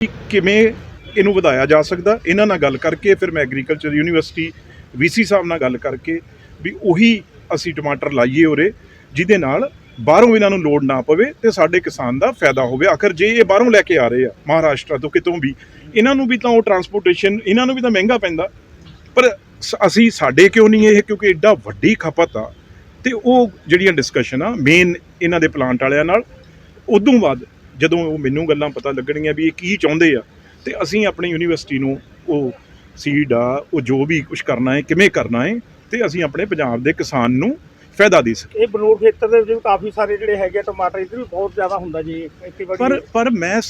ਕਿ ਕਿਵੇਂ ਇਹਨੂੰ ਵਧਾਇਆ ਜਾ ਸਕਦਾ, ਇਹਨਾਂ ਨਾਲ ਗੱਲ ਕਰਕੇ, ਫਿਰ ਮੈਂ ਐਗਰੀਕਲਚਰ ਯੂਨੀਵਰਸਿਟੀ ਵੀਸੀ ਸਾਹਿਬ ਨਾਲ ਗੱਲ ਕਰਕੇ ਵੀ ਉਹੀ ਅਸੀਂ ਟਮਾਟਰ ਲਾਈਏ ਉਰੇ, ਜਿਹਦੇ ਨਾਲ ਬਾਹਰੋਂ ਇਹਨਾਂ ਨੂੰ ਲੋਡ ਨਾ ਪਵੇ ਤੇ ਸਾਡੇ ਕਿਸਾਨ ਦਾ ਫਾਇਦਾ ਹੋਵੇ। ਆਖਰ ਜੇ ਇਹ ਬਾਹਰੋਂ ਲੈ ਕੇ ਆ ਰਹੇ ਆ, ਮਹਾਰਾਸ਼ਟਰ ਤੋਂ ਕਿਤੋਂ ਵੀ, ਇਹਨਾਂ ਨੂੰ ਵੀ ਤਾਂ ਉਹ ਟਰਾਂਸਪੋਰਟੇਸ਼ਨ ਇਹਨਾਂ ਨੂੰ ਵੀ ਤਾਂ ਮਹਿੰਗਾ ਪੈਂਦਾ। ਪਰ ਸ- ਅਸੀਂ ਸਾਡੇ ਕਿਉਂ ਨਹੀਂ ਇਹ, ਕਿਉਂਕਿ ਐਡਾ ਵੱਡੀ ਖਪਤ ਆ। ਤੇ ਉਹ ਜਿਹੜੀਆਂ ਡਿਸਕਸ਼ਨ ਆ ਮੇਨ ਇਹਨਾਂ ਦੇ ਪਲਾਂਟ ਵਾਲਿਆਂ ਨਾਲ, ਉਦੋਂ ਬਾਅਦ ਜਦੋਂ ਉਹ ਮੈਨੂੰ ਗੱਲਾਂ ਪਤਾ ਲੱਗਣਗੀਆਂ ਵੀ ਇਹ ਕੀ ਚਾਹੁੰਦੇ ਆ ਤੇ ਅਸੀਂ ਆਪਣੀ ਯੂਨੀਵਰਸਿਟੀ ਨੂੰ ਉਹ ਸੀਡ ਆ ਉਹ ਜੋ ਵੀ ਕੁਝ ਕਰਨਾ ਹੈ ਕਿਵੇਂ ਕਰਨਾ ਹੈ ਤੇ ਅਸੀਂ ਆਪਣੇ ਪੰਜਾਬ ਦੇ ਕਿਸਾਨ ਨੂੰ ਫਾਇਦਾ ਦੇ ਸਕੀਏ। ਇਹ ਬਨੂੜ ਖੇਤਰ ਦੇ ਵਿੱਚ ਕਾਫੀ ਸਾਰੇ ਜਿਹੜੇ ਹੈਗੇ ਟਮਾਟਰ ਇੱਧਰ ਵੀ ਬਹੁਤ ਜ਼ਿਆਦਾ ਹੁੰਦਾ ਜੀ ਪਰ ਪਰ ਮੈਂ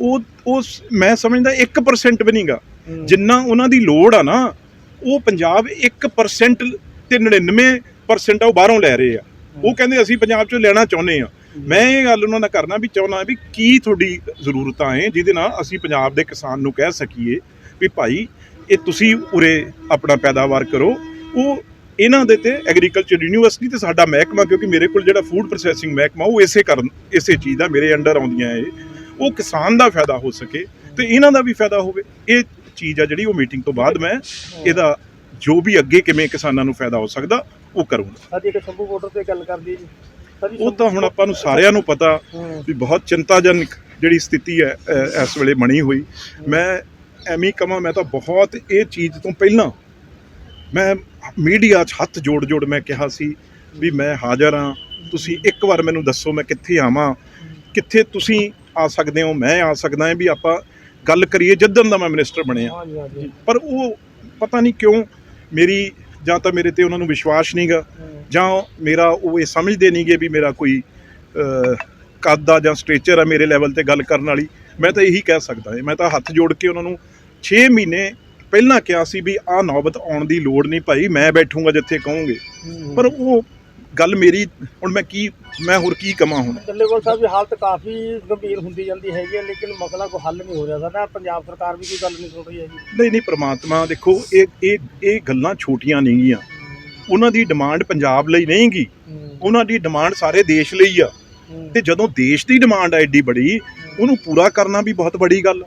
ਉਹ ਉਹ ਸ- ਮੈਂ ਸਮਝਦਾ 1% ਵੀ ਨਹੀਂਗਾ। ਜਿੰਨਾ ਉਹਨਾਂ ਦੀ ਲੋੜ ਆ ਨਾ ਉਹ ਪੰਜਾਬ 1% ਤੇ 99% ਆ ਉਹ ਬਾਹਰੋਂ ਲੈ ਰਹੇ ਆ। ਉਹ ਕਹਿੰਦੇ ਅਸੀਂ ਪੰਜਾਬ ਚੋਂ ਲੈਣਾ ਚਾਹੁੰਦੇ ਆ। ਮੈਂ ਇਹ ਗੱਲ ਉਹਨਾਂ ਨਾਲ ਕਰਨਾ ਵੀ ਚਾਹੁੰਦਾ ਵੀ ਕੀ ਤੁਹਾਡੀ ਜ਼ਰੂਰਤਾਂ ਹੈ ਜਿਹਦੇ ਨਾਲ ਅਸੀਂ ਪੰਜਾਬ ਦੇ ਕਿਸਾਨ ਨੂੰ ਕਹਿ ਸਕੀਏ ਵੀ ਭਾਈ, ਇਹ ਤੁਸੀਂ ਉਰੇ ਆਪਣਾ ਪੈਦਾਵਾਰ ਕਰੋ। ਉਹ ਇਹਨਾਂ ਦੇ ਤੇ ਐਗਰੀਕਲਚਰ ਯੂਨੀਵਰਸਿਟੀ ਤੇ ਸਾਡਾ ਮਹਿਕਮਾ, ਕਿਉਂਕਿ ਮੇਰੇ ਕੋਲ ਜਿਹੜਾ ਫੂਡ ਪ੍ਰੋਸੈਸਿੰਗ ਮਹਿਕਮਾ, ਉਹ ਇਸੇ ਕਰਨ, ਇਸੇ ਚੀਜ਼ ਦਾ ਮੇਰੇ ਅੰਡਰ ਆਉਂਦੀਆਂ ਇਹ ਉਹ ਕਿਸਾਨ ਦਾ ਫਾਇਦਾ ਹੋ ਸਕੇ ਤੇ ਇਹਨਾਂ ਦਾ ਵੀ ਫਾਇਦਾ ਹੋਵੇ। ਇਹ ਚੀਜ਼ ਆ ਜਿਹੜੀ ਉਹ ਮੀਟਿੰਗ ਤੋਂ ਬਾਅਦ ਮੈਂ ਇਹਦਾ ਜੋ ਵੀ ਅੱਗੇ ਕਿਵੇਂ ਕਿਸਾਨਾਂ ਨੂੰ ਫਾਇਦਾ ਹੋ ਸਕਦਾ, ਉਹ ਕਰੂੰਗਾ। ਸਾਡੀ ਇੱਕ ਸ਼ੰਭੂ ਬਾਰਡਰ ਤੇ ਗੱਲ ਕਰਦੀ ਜੀ। ਉਹ ਤਾਂ ਹੁਣ ਆਪਾਂ ਨੂੰ ਸਾਰਿਆਂ ਨੂੰ ਪਤਾ। ਵੀ ਬਹੁਤ ਚਿੰਤਾਜਨਕ ਜਿਹੜੀ ਸਥਿਤੀ ਹੈ ਇਸ ਵੇਲੇ ਬਣੀ ਹੋਈ। ਮੈਂ ਐਵੇਂ ਕਹਾਂ ਮੈਂ ਤਾਂ ਬਹੁਤ ਇਹ ਚੀਜ਼ ਤੋਂ ਪਹਿਲਾਂ ਮੈਂ ਮੀਡੀਆ 'ਚ ਹੱਥ ਜੋੜ ਜੋੜ ਮੈਂ ਕਿਹਾ ਸੀ ਵੀ ਮੈਂ ਹਾਜ਼ਰ ਹਾਂ। ਤੁਸੀਂ ਇੱਕ ਵਾਰ ਮੈਨੂੰ ਦੱਸੋ ਮੈਂ ਕਿੱਥੇ ਆਵਾਂ। ਕਿੱਥੇ ਤੁਸੀਂ ਆ ਸਕਦੇ ਹੋ ਮੈਂ ਆ ਸਕਦਾ ਹਾਂ ਵੀ ਆਪਾਂ ਗੱਲ ਕਰੀਏ ਜਿੱਦਣ ਦਾ ਮੈਂ ਮਿਨਿਸਟਰ ਬਣਿਆ। ਪਰ ਉਹ ਪਤਾ ਨਹੀਂ ਕਿਉਂ ਮੇਰੀ ਜਾਂ ਤਾਂ ਮੇਰੇ ਤੇ ਉਹਨਾਂ ਨੂੰ ਵਿਸ਼ਵਾਸ ਨਹੀਂਗਾ। ਜਾਂ ਮੇਰਾ ਉਹ ਇਹ ਸਮਝਦੇ ਨਹੀਂਗੇ ਵੀ ਮੇਰਾ ਕੋਈ ਕੱਦ ਆ ਜਾਂ ਸਟੇਚਰ ਆ ਮੇਰੇ ਲੈਵਲ ਤੇ ਗੱਲ ਕਰਨ ਵਾਲੀ ਮੈਂ ਤਾਂ ਇਹੀ ਕਹਿ ਸਕਦਾ ਹਾਂ। ਮੈਂ ਤਾਂ ਹੱਥ ਜੋੜ ਕੇ ਉਹਨਾਂ ਨੂੰ 6 ਮਹੀਨੇ ਪਹਿਲਾਂ ਕਿਹਾ ਸੀ ਵੀ ਆਹ ਨੌਬਤ ਆਉਣ ਦੀ ਲੋੜ ਨਹੀਂ ਭਾਈ ਮੈਂ ਬੈਠੂੰਗਾ ਜਿੱਥੇ ਕਹੋਗੇ। ਪਰ ਉਹ ਗੱਲ ਮੇਰੀ ਹੁਣ ਮੈਂ ਕੀ ਮੈਂ ਹੋਰ ਕੀ ਕਮਾਂ ਹੁਣ? ਡੱਲੇਵਾਲ ਸਾਹਿਬ ਦੀ ਹਾਲਤ ਕਾਫੀ ਗੰਭੀਰ ਹੁੰਦੀ ਜਾਂਦੀ ਹੈਗੀ ਹੈ ਲੇਕਿਨ ਮਸਲਾ ਕੋਈ ਹੱਲ ਨਹੀਂ ਹੋ ਰਿਹਾ ਸਾਡਾ। ਪੰਜਾਬ ਸਰਕਾਰ ਵੀ ਕੋਈ ਗੱਲ ਨਹੀਂ ਸੁਣ ਰਹੀ ਹੈਗੀ। ਨਹੀਂ ਨਹੀਂ ਪ੍ਰਮਾਤਮਾ ਦੇਖੋ ਇਹ ਇਹ ਇਹ ਗੱਲਾਂ ਛੋਟੀਆਂ ਨਹੀਂ ਗੀਆਂ ਉਹਨਾਂ ਦੀ ਡਿਮਾਂਡ ਪੰਜਾਬ ਲਈ ਨਹੀਂ ਗੀ। ਉਹਨਾਂ ਦੀ ਡਿਮਾਂਡ ਸਾਰੇ ਦੇਸ਼ ਲਈ ਆ। ਤੇ ਜਦੋਂ ਦੇਸ਼ ਦੀ ਡਿਮਾਂਡ ਆ ਐਡੀ ਬੜੀ ਉਹਨੂੰ ਪੂਰਾ ਕਰਨਾ ਵੀ ਬਹੁਤ ਬੜੀ ਗੱਲ।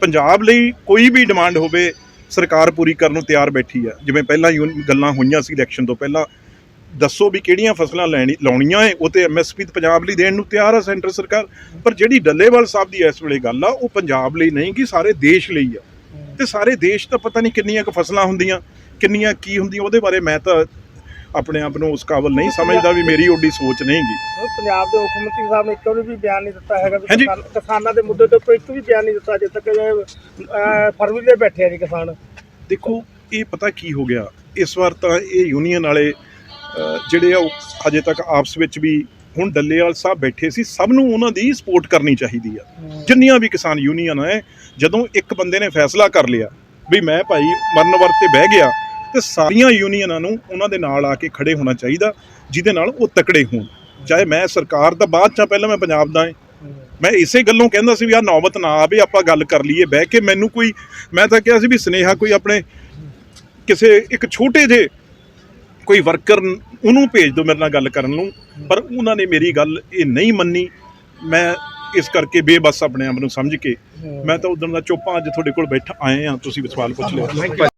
ਪੰਜਾਬ ਲਈ ਕੋਈ ਵੀ ਡਿਮਾਂਡ ਹੋਵੇ ਸਰਕਾਰ ਪੂਰੀ ਕਰਨ ਨੂੰ ਤਿਆਰ ਬੈਠੀ ਆ। ਜਿਵੇਂ ਪਹਿਲਾਂ ਗੱਲਾਂ ਹੋਈਆਂ ਸੀ ਇਲੈਕਸ਼ਨ ਤੋਂ ਪਹਿਲਾਂ। ਦੱਸੋ ਵੀ ਕਿਹੜੀਆਂ ਫਸਲਾਂ ਲੈਣੀ ਲਾਉਣੀਆਂ ਏ ਉਹ ਤੇ ਐਮਐਸਪੀ ਪੰਜਾਬ ਲਈ ਦੇਣ ਨੂੰ ਤਿਆਰ ਆ ਸੈਂਟਰ ਸਰਕਾਰ। ਪਰ ਜਿਹੜੀ ਡੱਲੇਵਾਲ ਸਾਹਿਬ ਦੀ ਇਸ ਵੇਲੇ ਗੱਲ ਆ ਉਹ ਪੰਜਾਬ ਲਈ ਨਹੀਂ ਕਿ ਸਾਰੇ ਦੇਸ਼ ਲਈ ਆ। ਤੇ ਸਾਰੇ ਦੇਸ਼ ਤਾਂ ਪਤਾ ਨਹੀਂ ਕਿੰਨੀਆਂ ਕੁ ਫਸਲਾਂ ਹੁੰਦੀਆਂ। ਕਿੰਨੀਆਂ ਕੀ ਹੁੰਦੀਆਂ ਉਹਦੇ ਬਾਰੇ ਮੈਂ ਤਾਂ ਆਪਣੇ ਆਪ ਨੂੰ ਉਸ ਕਾਬਲ ਨਹੀਂ ਸਮਝਦਾ ਵੀ ਮੇਰੀ ਓਡੀ ਸੋਚ ਨਹੀਂ ਗੀ ਹੁਣ ਪੰਜਾਬ ਦੇ ਮੁੱਖ ਮੰਤਰੀ ਸਾਹਿਬ ਨੇ ਇੱਕ ਵਾਰੀ ਵੀ ਬਿਆਨ ਨਹੀਂ ਦਿੱਤਾ ਹੈਗਾ ਵੀ। ਕਿਸਾਨ- ਦੇ ਮੁੱਦੇ ਤੇ ਇੱਕ ਵੀ ਬਿਆਨ ਨਹੀਂ ਦਿੱਤਾ ਅਜੇ ਤੱਕ ਫਰਵਰੀ ਦੇ ਬੈਠੇ ਆ ਜੀ ਕਿਸਾਨ। ਦੇਖੋ ਇਹ ਪਤਾ ਕੀ ਹੋ ਗਿਆ? ਇਸ ਵਾਰ ਤਾਂ ਇਹ ਯੂਨੀਅਨ ਵਾਲੇ ਜਿਹੜੇ ਆ ਉਹ ਹਜੇ ਤੱਕ ਆਪਸ ਵਿੱਚ ਵੀ ਹੁਣ ਡੱਲੇਵਾਲ ਸਾਹਿਬ ਬੈਠੇ ਸੀ ਸਭ ਨੂੰ ਉਹਨਾਂ ਦੀ ਸਪੋਰਟ ਕਰਨੀ ਚਾਹੀਦੀ ਆ। ਜਿੰਨੀਆਂ ਵੀ ਕਿਸਾਨ ਯੂਨੀਅਨ ਹੈ ਜਦੋਂ ਇੱਕ ਬੰਦੇ ਨੇ ਫੈਸਲਾ ਕਰ ਲਿਆ ਵੀ ਮੈਂ ਭਾਈ ਮਰਨ ਵਰਤ ਬਹਿ ਗਿਆ ਤੇ ਸਾਰੀਆਂ ਯੂਨੀਅਨਾਂ ਨੂੰ ਉਹਨਾਂ ਦੇ ਨਾਲ ਆ ਕੇ ਖੜੇ ਹੋਣਾ ਚਾਹੀਦਾ, ਜਿਹਦੇ ਨਾਲ ਉਹ ਤਕੜੇ ਹੋਣ। ਚਾਹੇ ਮੈਂ ਸਰਕਾਰ ਦਾ ਬਾਅਦ ਚ ਪਹਿਲਾਂ ਮੈਂ ਪੰਜਾਬ ਦਾ ਹਾਂ ਮੈਂ ਇਸੇ ਗੱਲੋਂ ਕਹਿੰਦਾ ਸੀ ਵੀ ਆ ਨੌਬਤ ਨਾ ਆਵੇ, ਆਪਾਂ ਗੱਲ ਕਰ ਲਈਏ, ਬਹਿ ਕੇ ਮੈਨੂੰ ਕੋਈ, ਮੈਂ ਤਾਂ ਕਿਹਾ ਸੀ ਵੀ ਸਨੇਹਾ ਕੋਈ ਆਪਣੇ ਕਿਸੇ ਇੱਕ ਛੋਟੇ ਜਿਹੇ ਕੋਈ ਵਰਕਰ ਉਹਨੂੰ ਭੇਜ ਦਿਓ ਮੇਰੇ ਨਾਲ ਗੱਲ ਕਰਨ ਨੂੰ, ਪਰ ਉਹਨਾਂ ਨੇ ਮੇਰੀ ਗੱਲ ਇਹ ਨਹੀਂ ਮੰਨੀ। ਮੈਂ ਇਸ ਕਰਕੇ ਬੇਬਸ ਆਪਣੇ ਆਪ ਨੂੰ ਸਮਝ ਕੇ, ਮੈਂ ਤਾਂ ਉਦੋਂ ਦਾ ਚੁੱਪਾਂ ਅੱਜ ਤੁਹਾਡੇ ਕੋਲ ਬੈਠਾ ਆਏ ਆ ਤੁਸੀਂ ਸਵਾਲ ਪੁੱਛ ਲਿਆ